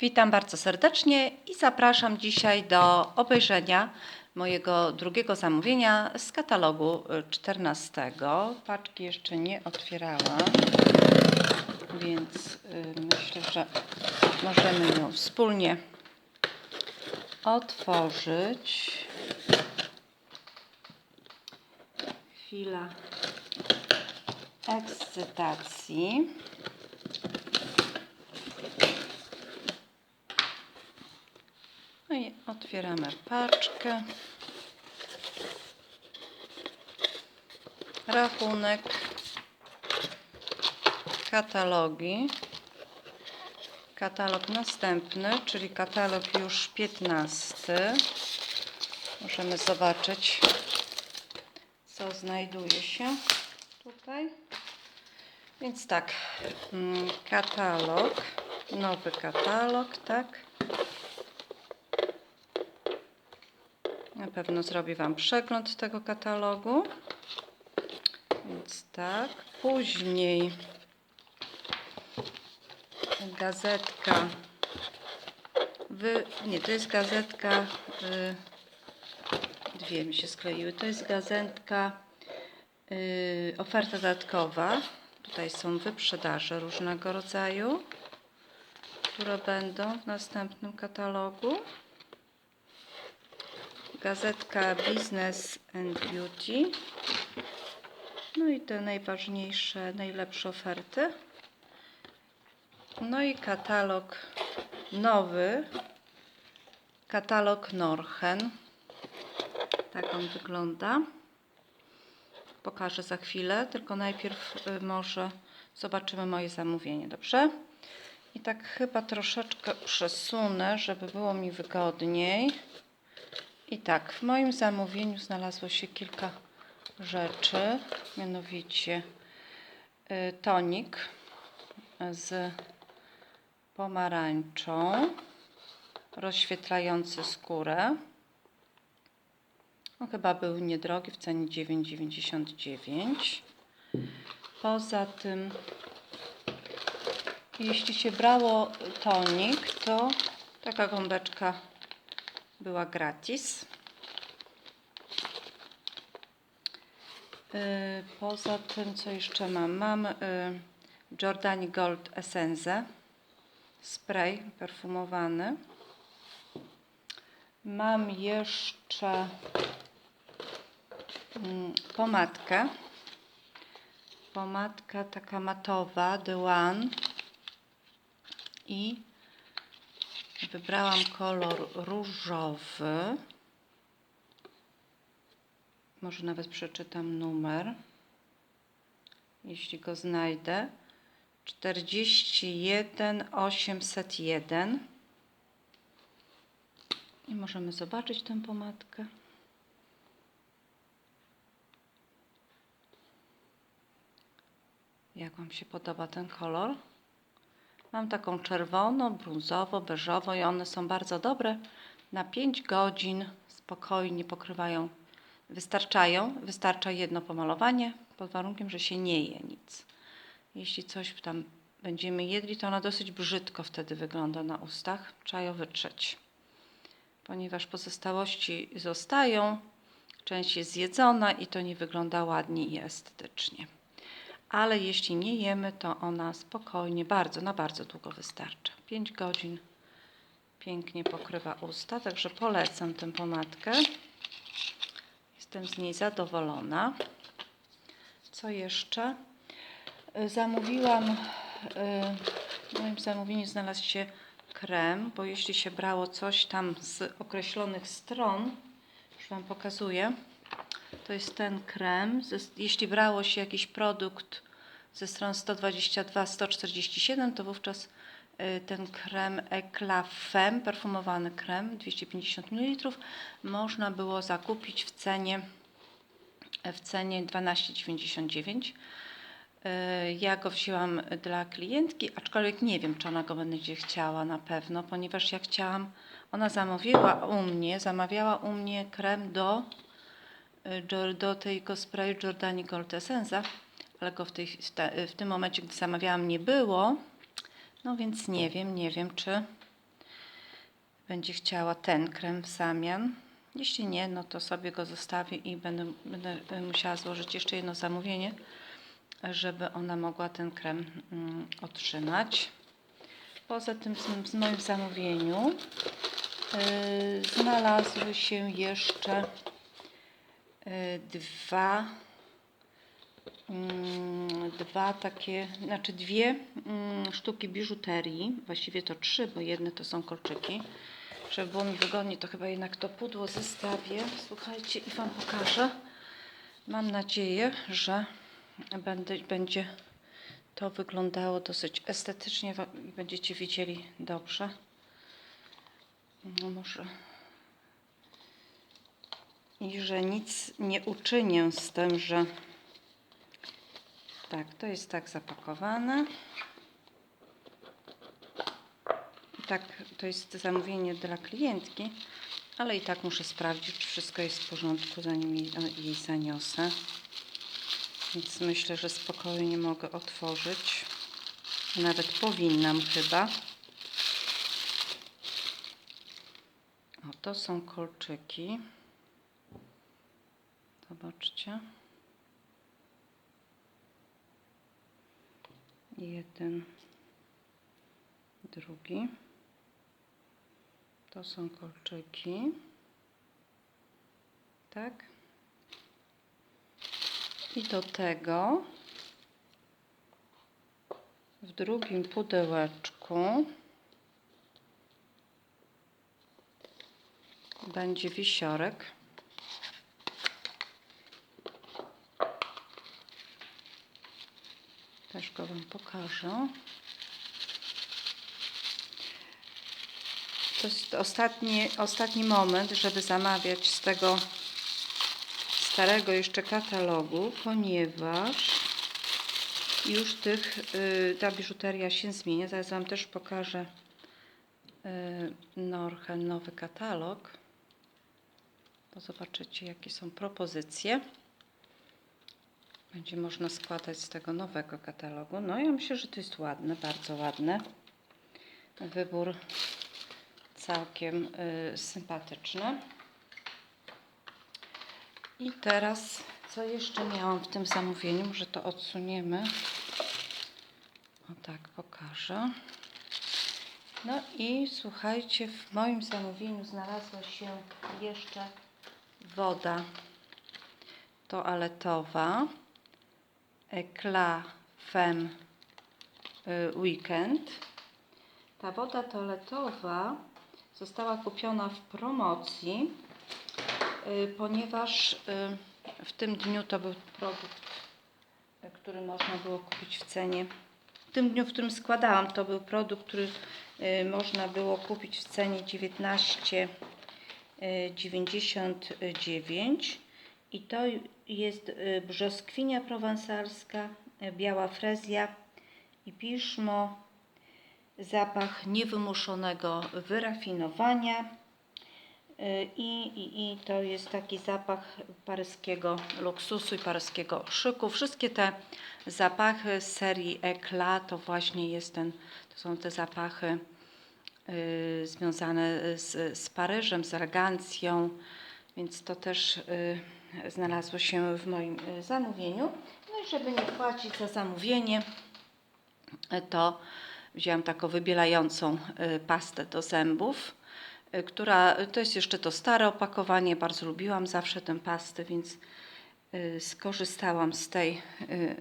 Witam bardzo serdecznie i zapraszam dzisiaj do obejrzenia mojego drugiego zamówienia z katalogu y, 14. Paczki jeszcze nie otwierałam, więc y, myślę, że możemy ją wspólnie otworzyć. Chwila ekscytacji. No i otwieramy paczkę. Rachunek. Katalogi. Katalog następny, czyli katalog już 15. Możemy zobaczyć, co znajduje się tutaj. Więc tak, mm, katalog, nowy katalog, tak. Na pewno zrobię Wam przegląd tego katalogu. Więc tak, później gazetka. Wy, nie, to jest gazetka. Y, dwie mi się skleiły. To jest gazetka. Y, oferta dodatkowa. Tutaj są wyprzedaże różnego rodzaju, które będą w następnym katalogu gazetka Business and Beauty. No i te najważniejsze, najlepsze oferty. No i katalog nowy. Katalog Norchen. Tak on wygląda. Pokażę za chwilę, tylko najpierw y, może zobaczymy moje zamówienie, dobrze? I tak chyba troszeczkę przesunę, żeby było mi wygodniej. I tak, w moim zamówieniu znalazło się kilka rzeczy, mianowicie y, tonik z pomarańczą, rozświetlający skórę. On chyba był niedrogi, w cenie 9,99. Poza tym, jeśli się brało tonik, to taka gąbeczka była gratis. Y, Poza tym, co jeszcze mam? Mam y, Jordani Gold Essence spray perfumowany. Mam jeszcze mm, pomadkę. Pomadka taka matowa, The One. I Wybrałam kolor różowy. Może nawet przeczytam numer, jeśli go znajdę. 41 801. I możemy zobaczyć tę pomadkę. Jak Wam się podoba ten kolor? Mam taką czerwoną, brązowo, beżowo i one są bardzo dobre. Na 5 godzin spokojnie pokrywają, wystarczają. Wystarcza jedno pomalowanie, pod warunkiem, że się nie je nic. Jeśli coś tam będziemy jedli, to ona dosyć brzydko wtedy wygląda na ustach. Trzeba ją wytrzeć. Ponieważ pozostałości zostają, część jest zjedzona i to nie wygląda ładnie i estetycznie ale jeśli nie jemy, to ona spokojnie, bardzo, na bardzo długo wystarcza. 5 godzin pięknie pokrywa usta, także polecam tę pomadkę. Jestem z niej zadowolona. Co jeszcze? Y, Zamówiłam, y, w moim zamówieniu znalazł się krem, bo jeśli się brało coś tam z określonych stron, już Wam pokazuję, to jest ten krem. Jeśli brało się jakiś produkt ze stron 122-147, to wówczas y, ten krem Eclat Femme, perfumowany krem 250 ml, można było zakupić w cenie w cenie 12,99. Y, Ja go wzięłam dla klientki, aczkolwiek nie wiem, czy ona go będzie chciała na pewno, ponieważ ja chciałam, ona zamówiła u mnie, zamawiała u mnie krem do Y, do tego sprayu Giordani Gold Essenza, ale go w, tej, w tym momencie, gdy zamawiałam, nie było. No więc nie wiem, nie wiem, czy będzie chciała ten krem w zamian. Jeśli nie, no to sobie go zostawię i będę, będę musiała złożyć jeszcze jedno zamówienie, żeby ona mogła ten krem mm, otrzymać. Poza tym w, moim zamówieniu yy, znalazły się jeszcze yy, dwa dwa takie, znaczy dwie mm, sztuki biżuterii, właściwie to trzy, bo jedne to są kolczyki. Żeby było mi wygodnie, to chyba jednak to pudło zestawię. Słuchajcie i Wam pokażę. Mam nadzieję, że będę, będzie to wyglądało dosyć estetycznie i będziecie widzieli dobrze. No może. I że nic nie uczynię z tym, że tak, to jest tak zapakowane. I tak, to jest zamówienie dla klientki, ale i tak muszę sprawdzić, czy wszystko jest w porządku, zanim jej, jej zaniosę. Więc myślę, że spokojnie mogę otworzyć. Nawet powinnam chyba. O, to są kolczyki. Zobaczcie. Jeden, drugi. To są kolczyki. Tak. I do tego w drugim pudełeczku będzie wisiorek. Też go Wam pokażę. To jest ostatni, ostatni moment, żeby zamawiać z tego starego jeszcze katalogu, ponieważ już tych, y, ta biżuteria się zmienia. Zaraz Wam też pokażę y, Norchen nowy katalog. To zobaczycie jakie są propozycje. Będzie można składać z tego nowego katalogu. No ja myślę, że to jest ładne, bardzo ładne. Wybór całkiem y, sympatyczny. I teraz, co jeszcze miałam w tym zamówieniu? Może to odsuniemy. O tak, pokażę. No i słuchajcie, w moim zamówieniu znalazła się jeszcze woda toaletowa Eclat Femme y, Weekend. Ta woda toaletowa została kupiona w promocji, y, ponieważ y, w tym dniu to był produkt, który można było kupić w cenie. W tym dniu, w którym składałam, to był produkt, który można było kupić w cenie 19,99 i to jest y, brzoskwinia prowansalska, y, biała frezja i piszmo zapach niewymuszonego wyrafinowania y, i, i, i to jest taki zapach paryskiego luksusu i paryskiego szyku. Wszystkie te zapachy z serii Eclat to właśnie jest ten, to są te zapachy y, związane z, z Paryżem, z elegancją, więc to też y, znalazło się w moim y, zamówieniu. No i żeby nie płacić za zamówienie, y, to wzięłam taką wybielającą y, pastę do zębów, która to jest jeszcze to stare opakowanie. Bardzo lubiłam zawsze tę pastę, więc skorzystałam z tej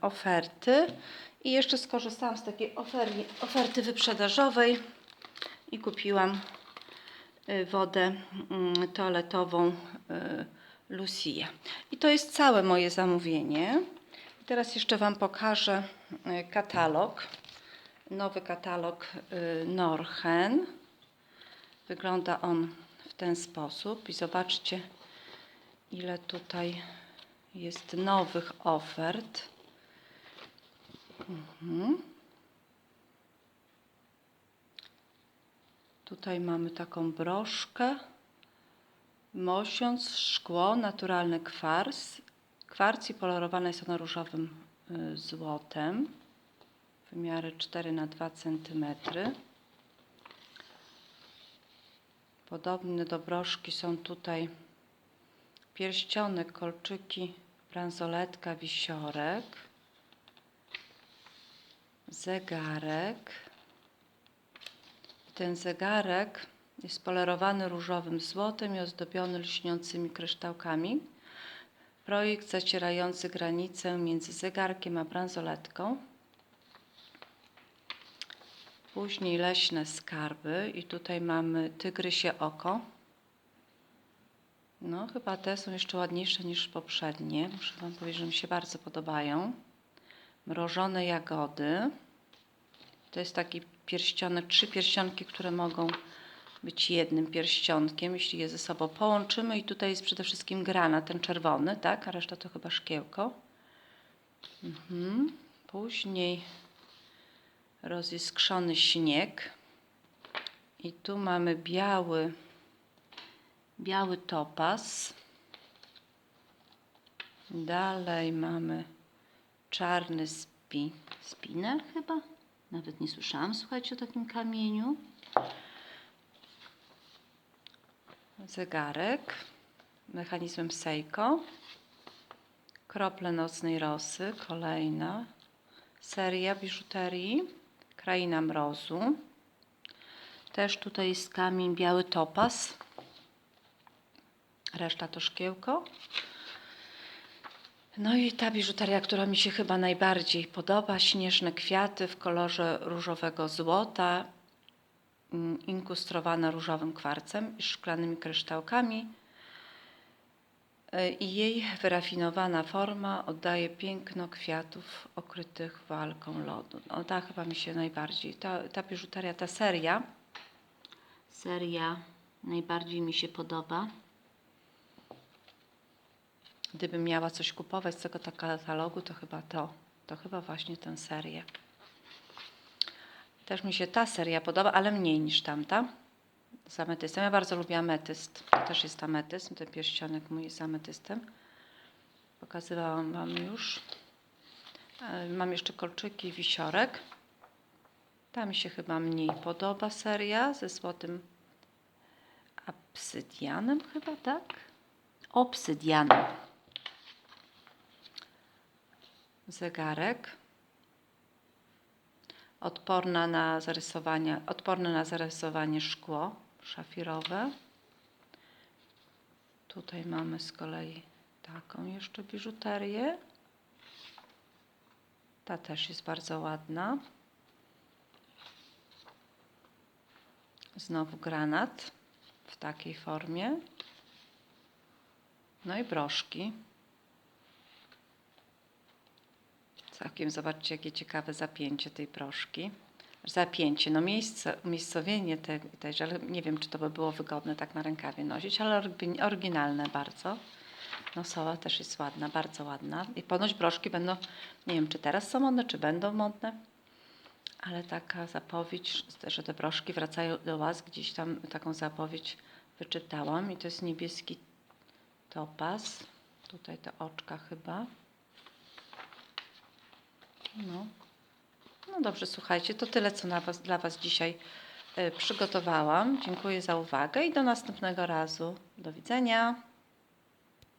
oferty i jeszcze skorzystałam z takiej oferty, oferty wyprzedażowej i kupiłam wodę mm, toaletową Lucia. I to jest całe moje zamówienie. Teraz jeszcze Wam pokażę y, katalog nowy katalog y, Norchen. Wygląda on w ten sposób i zobaczcie, ile tutaj jest nowych ofert. Mhm. Tutaj mamy taką broszkę. Mosiąc, szkło, naturalny kwarc. Kwarc i polerowane jest ono różowym złotem wymiary 4 na 2 cm. Podobne do broszki są tutaj pierścionek, kolczyki, bransoletka, wisiorek, zegarek. Ten zegarek jest polerowany różowym złotem i ozdobiony lśniącymi kryształkami. Projekt zacierający granicę między zegarkiem a bransoletką. Później leśne skarby i tutaj mamy tygrysie oko. No, chyba te są jeszcze ładniejsze niż poprzednie. Muszę Wam powiedzieć, że mi się bardzo podobają. Mrożone jagody. To jest taki pierścionek, trzy pierścionki, które mogą być jednym pierścionkiem, jeśli je ze sobą połączymy. I tutaj jest przede wszystkim granat, ten czerwony, tak? A reszta to chyba szkiełko. Mhm. Później roziskrzony śnieg. I tu mamy biały, biały topaz. Dalej mamy czarny spi, spinel chyba. Nawet nie słyszałam, słuchajcie, o takim kamieniu. Zegarek mechanizmem Seiko. Krople nocnej rosy, kolejna. Seria biżuterii. Kraina mrozu. Też tutaj jest kamień biały topaz. Reszta to szkiełko. No i ta biżuteria, która mi się chyba najbardziej podoba, śnieżne kwiaty w kolorze różowego złota, mm, inkustrowane różowym kwarcem i szklanymi kryształkami. Y, I jej wyrafinowana forma oddaje piękno kwiatów okrytych walką lodu. No, ta chyba mi się najbardziej, ta, ta biżuteria, ta seria, seria najbardziej mi się podoba. Gdybym miała coś kupować z tego katalogu, to chyba to. To chyba właśnie tę serię. Też mi się ta seria podoba, ale mniej niż tamta. Z ametystem. Ja bardzo lubię ametyst. To też jest ametyst. Ten pierścionek mój jest ametystem. Pokazywałam Wam już. E, Mam jeszcze kolczyki i wisiorek. Ta mi się chyba mniej podoba seria ze złotym obsydianem chyba, tak? Obsydianem. Zegarek. Odporna na zarysowanie, odporne na zarysowanie szkło szafirowe. Tutaj mamy z kolei taką jeszcze biżuterię. Ta też jest bardzo ładna. Znowu granat w takiej formie. No i broszki. Całkiem zobaczcie, jakie ciekawe zapięcie tej proszki. Zapięcie, no miejsce, umiejscowienie tej, tej, ale nie wiem, czy to by było wygodne tak na rękawie nosić, ale orygin- oryginalne bardzo. Nosowa też jest ładna, bardzo ładna. I ponoć broszki będą, nie wiem, czy teraz są modne, czy będą modne, ale taka zapowiedź, że te broszki wracają do Was, gdzieś tam taką zapowiedź wyczytałam i to jest niebieski topaz. Tutaj te oczka chyba. No. no dobrze, słuchajcie, to tyle, co na was, dla Was dzisiaj y, przygotowałam. Dziękuję za uwagę i do następnego razu. Do widzenia.